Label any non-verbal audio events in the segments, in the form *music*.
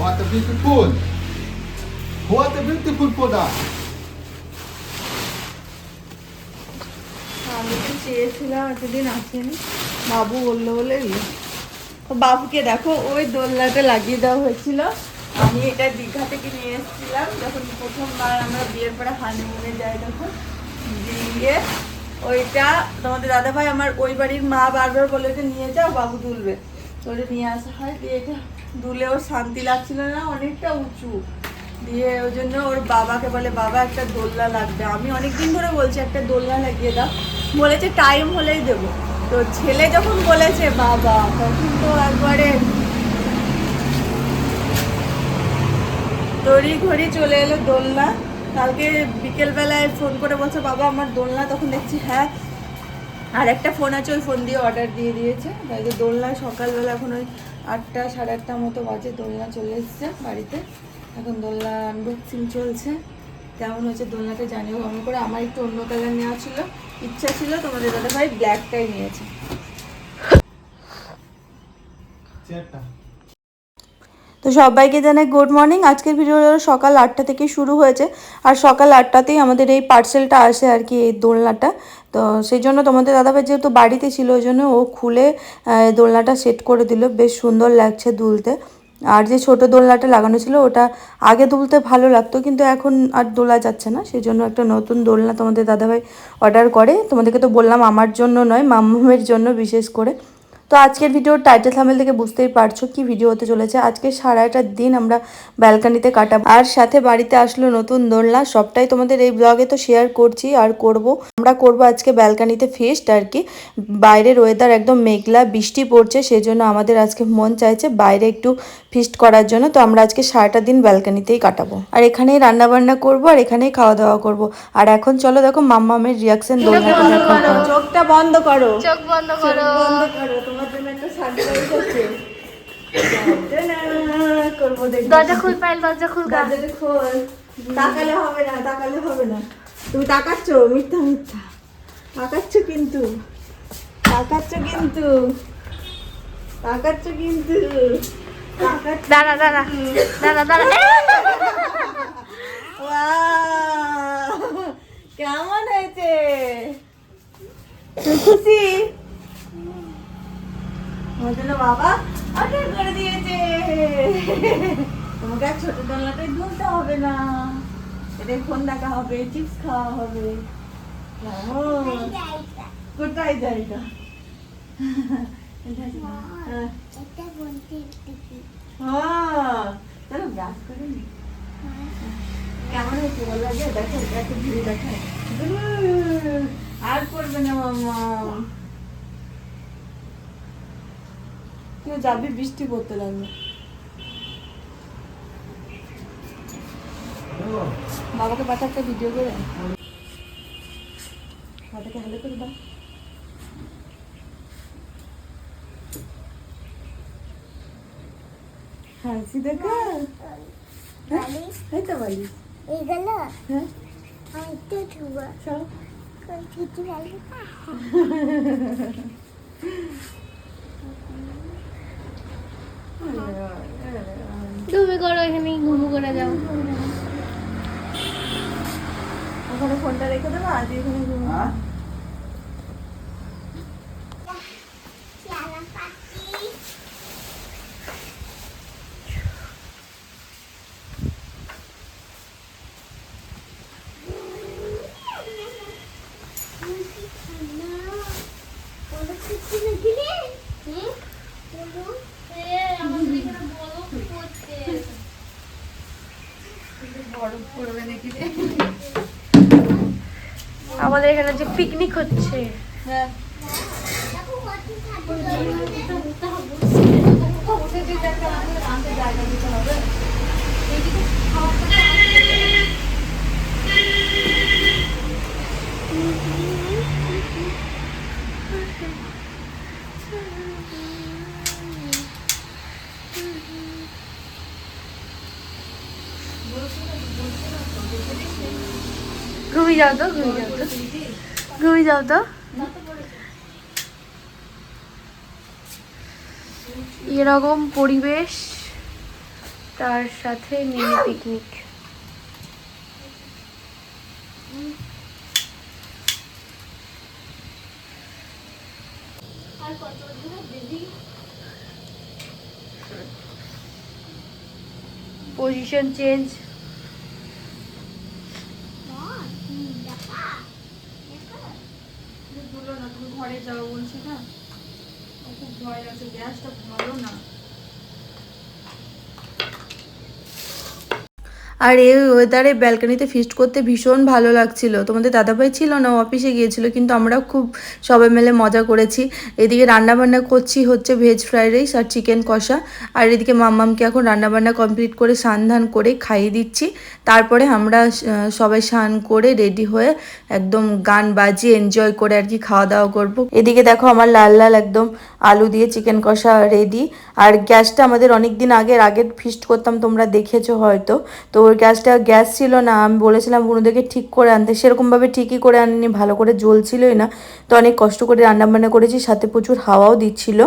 What a beautiful. What a beautiful product. আমি তো চেয়েছিলাম এতদিন আসেনি বাবু বলল বলে বাবুকে দেখো ওই দোলনাটা লাগিয়ে দেওয়া হয়েছিল আমি এটা দীঘা থেকে নিয়ে এসেছিলাম যখন প্রথমবার আমরা বিয়ের পরে হানিমুনে যাই তখন দিয়ে ওইটা তোমাদের দাদা ভাই আমার ওই বাড়ির মা বারবার বলে নিয়ে যাও বাবু দুলবে ওটা নিয়ে আসা হয়। দিয়ে এটা দুলেও শান্তি লাগছিল না, অনেকটা উঁচু। দিয়ে ওই জন্য ওর বাবাকে বলে, বাবা, একটা দোলনা লাগবে। আমি অনেকদিন ধরে বলছি, একটা দোলনা লাগিয়ে দাও। বলেছে, টাইম হলেই দেবো। তো ছেলে যখন বলেছে, বাবা, তখন তো একবারে তড়ি ঘড়ি চলে এলো দোলনা। কালকে বিকেলবেলায় ফোন করে বলছে, বাবা, আমার দোলনা। তখন দেখছি হ্যাঁ আর একটা ফোন আছে, ওই ফোন দিয়ে অর্ডার দিয়ে দিয়েছে। তাই যে দোলনা সকালবেলা এখন ওই আটটা, সাড়ে আটটা মতো বাজে, দোলনা চলে এসছে বাড়িতে। এখন দোলনা আনবক্সিং চলছে। তেমন হচ্ছে দোলনাটা জানিও, আমি করে আমার একটু অন্য কালার নেওয়া ছিল। ইচ্ছা ছিল তোমাদের দাদা ভাই ব্ল্যাকটাই নিয়েছে। তো সবাইকে জানাই গুড মর্নিং আজকের ভিডিও সকাল আটটা থেকে শুরু হয়েছে। আর সকাল আটটাতেই আমাদের এই পার্সেলটা আসে আর কি, এই দোলনাটা। তো সেই জন্য তোমাদের দাদাভাই যেহেতু বাড়িতে ছিল, ওই জন্য ও খুলে দোলনাটা সেট করে দিল। বেশ সুন্দর লাগছে দুলতে। আর যে ছোট দোলনাটা লাগানো ছিল, ওটা আগে দুলতে ভালো লাগতো, কিন্তু এখন আর দোলা যাচ্ছে না। সেই জন্য একটা নতুন দোলনা তোমাদের দাদাভাই অর্ডার করে। তোমাদেরকে তো বললাম, আমার জন্য নয় মাম্মামের জন্য বিশেষ করে। তো আজকের ভিডিওর টাইটেল থামেল থেকে বুঝতেই পারছ কি ভিডিও হতে চলেছে। আজকে সারাটা দিন আমরা ব্যালকানিতে কাটাবো। আর সাথে বাড়িতে আসলো নতুন দোলনা সবটাই তোমাদের এই ব্লগে তো শেয়ার করছি আর করব। আমরা করব আজকে ব্যালকানিতে ফিস্ট আর কি। বাইরের ওয়েদার একদম মেঘলা বৃষ্টি পড়ছে সেজন্য আমাদের আজকে মন চাইছে বাইরে একটু ফিস্ট করার জন্য। তো আমরা আজকে সারাটা দিন ব্যালকানিতেই কাটাবো। আর এখানেই রান্না বান্না করব আর এখানেই খাওয়া দাওয়া করব। আর এখন চলো দেখো মাম্মামের রিয়াকশন দোলনাটা দেখো চোখটা বন্ধ করো। চোখ বন্ধ করো। বন্ধ করো তোমার জন্য একটা সারপ্রাইজ আছে। দরজা খুল পাইল দরজা খুল গা। খোল। তাকালে হবে না তাকালে হবে না। তুমি তাকাচ্ছ? মিথ্যা মিথ্যা। তাকাচ্ছ কিন্তু। তাকাচ্ছ কিন্তু। তাকাচ্ছ কিন্তু। দাঁড়া দাঁড়া। দাঁড়া দাঁড়া! কেমন হয়েছে? খুশি? বাবা অর্ডার করে দিয়েছে। তোমাকে ছোট হবে না। ফোন দেখা হবে, চিপস খাওয়া হবে? কোথায় জায়গা? হ্যাঁ। হ্যাঁ। কেমন হয়েছে বল আগে? দেখো ঘুরে দেখায় আর করবে না মামা। যাবি বৃষ্টি পড়তে লাগবে বাবাকে পাঠা একটা ভিডিও করে। বাবাকে হ্যালো করে দাও। হাসি দেখা। হ্যাঁ এই তো বালিশ এইগুলো হ্যাঁ। আমি তো ধুবো চলো। কিছু ভালো *laughs* তুমি করো এখানে ঘুমু করে যাও। ওখানে ফোনটা রেখে দেবো আজ এখানে ঘুমো আমাদের এখানে যে পিকনিক হচ্ছে। হ্যাঁ। *laughs* ঘুমিয়ে যাও তো ঘুমিয়ে যাও তো ঘুমিয়ে যাও তো এরকম পরিবেশ তার সাথে মিনি পিকনিক পজিশন চেঞ্জ ঘরে যাব বলছি না? খুব ভয় লাগছে গ্যাসটা ভালো না। আর এই ওয়েদারে ব্যালকানিতে ফিস্ট করতে ভীষণ ভালো লাগছিল। তোমাদের দাদাভাই ছিল না অফিসে গিয়েছিল, কিন্তু আমরাও খুব সবাই মিলে মজা করেছি। এদিকে রান্নাবান্না করছি হচ্ছে ভেজ ফ্রাইড রাইস আর চিকেন কষা। আর এদিকে মাম্মামকে এখন রান্নাবান্না কমপ্লিট করে স্নান ধান করে খাইয়ে দিচ্ছি। তারপরে আমরা সবাই স্নান করে রেডি হয়ে একদম গান বাজিয়ে এনজয় করে আর কি খাওয়া দাওয়া করব। এদিকে দেখো আমার লাল লাল একদম আলু দিয়ে চিকেন কষা রেডি আর গ্যাসটা আমাদের অনেক দিন আগের আগের ফিস্ট করতাম, তোমরা দেখেছ হয়তো। তো ওই গ্যাসটা গ্যাস ছিল না। আমি বলেছিলাম বুনুদেরকে ঠিক করে আনতে। সেরকমভাবে ঠিকই করে আনিনি, ভালো করে জ্বলছিলই না। তো অনেক কষ্ট করে রান্নাবান্না করেছি, সাথে প্রচুর হাওয়াও দিচ্ছিল।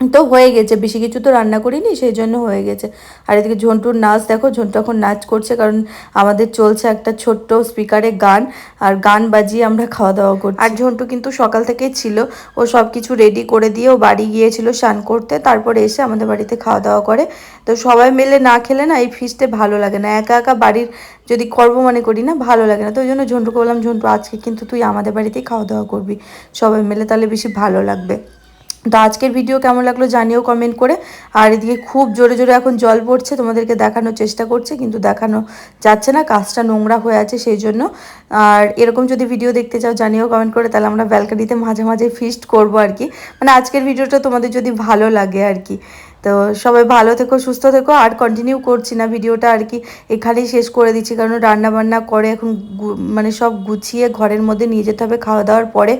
তো হয়ে গেছে, বেশি কিছু তো রান্না করিনি, সেই জন্য হয়ে গেছে। আর এদিকে ঝন্টুর নাচ দেখো, ঝন্টু এখন নাচ করছে, কারণ আমাদের চলছে একটা ছোট্ট স্পিকারে গান, আর গান বাজিয়ে আমরা খাওয়া দাওয়া করছি। আর ঝন্টু কিন্তু সকাল থেকেই ছিল, ও সব কিছু রেডি করে দিয়ে ও বাড়ি গিয়েছিল স্নান করতে, তারপরে এসে আমাদের বাড়িতে খাওয়া দাওয়া করে। তো সবাই মিলে না খেলে না, এই ফিস্টে ভালো লাগে না। একা একা বাড়ির যদি করব মনে করি না, ভালো লাগে না। তো ওই জন্য ঝন্টুকে বললাম, ঝন্টু, আজকে কিন্তু তুই আমাদের বাড়িতেই খাওয়া দাওয়া করবি। সবাই মিলে তাহলে বেশি ভালো লাগবে। তো আজকের ভিডিও কেমন লাগল জানিও কমেন্ট করে। আর এদিকে খুব জোরে জোরে এখন জল পড়ছে, তোমাদেরকে দেখানোর চেষ্টা করছে, কিন্তু দেখানো যাচ্ছে না, কাজটা নোংরা হয়ে আছে সেই জন্য আর এরকম যদি ভিডিও দেখতে চাও, জানিও কমেন্ট করে, তাহলে আমরা ব্যালকানিতে মাঝে মাঝে ফিস্ট করব আর কি। মানে আজকের ভিডিওটা তোমাদের যদি ভালো লাগে আর কি। তো সবাই ভালো থেকো, সুস্থ থেকো, আর কন্টিনিউ করছি না ভিডিওটা আর কি। এখানেই শেষ করে দিচ্ছি, কারণ রান্না বান্না করে এখন মানে সব গুছিয়ে ঘরের মধ্যে নিয়ে যেতে হবে, খাওয়া দাওয়ার পরে।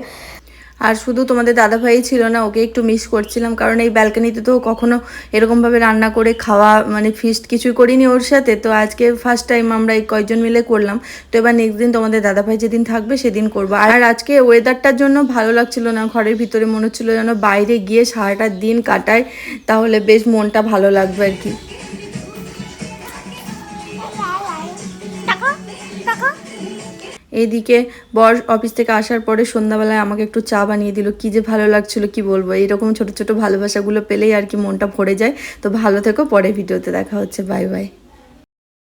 আর শুধু তোমাদের দাদাভাই ছিল না, ওকে একটু মিস করছিলাম, কারণ এই ব্যালকানিতে তো কখনো এরকমভাবে রান্না করে খাওয়া মানে ফিস্ট কিছুই করিনি ওর সাথে। তো আজকে ফার্স্ট টাইম আমরা এই কয়েকজন মিলে করলাম। তো এবার নেক্সট দিন তোমাদের দাদাভাই যেদিন থাকবে সেদিন করব। আর আজকে ওয়েদারটার জন্য ভালো লাগছিল না, ঘরের ভিতরে মনে হচ্ছিল যেন বাইরে গিয়ে সারাটা দিন কাটায়, তাহলে বেশ মনটা ভালো লাগবে আর কি। এইদিকে বর অফিস থেকে আসার পরে সন্ধ্যাবেলায় আমাকে একটু চা বানিয়ে দিল। কি যে ভালো লাগছিল, কি বলব? এরকম ছোট ছোট ভালোবাসাগুলো পেলেই আর কি মনটা ভরে যায়। তো ভালো থেকো, পরে ভিডিওতে দেখা হচ্ছে। Bye bye.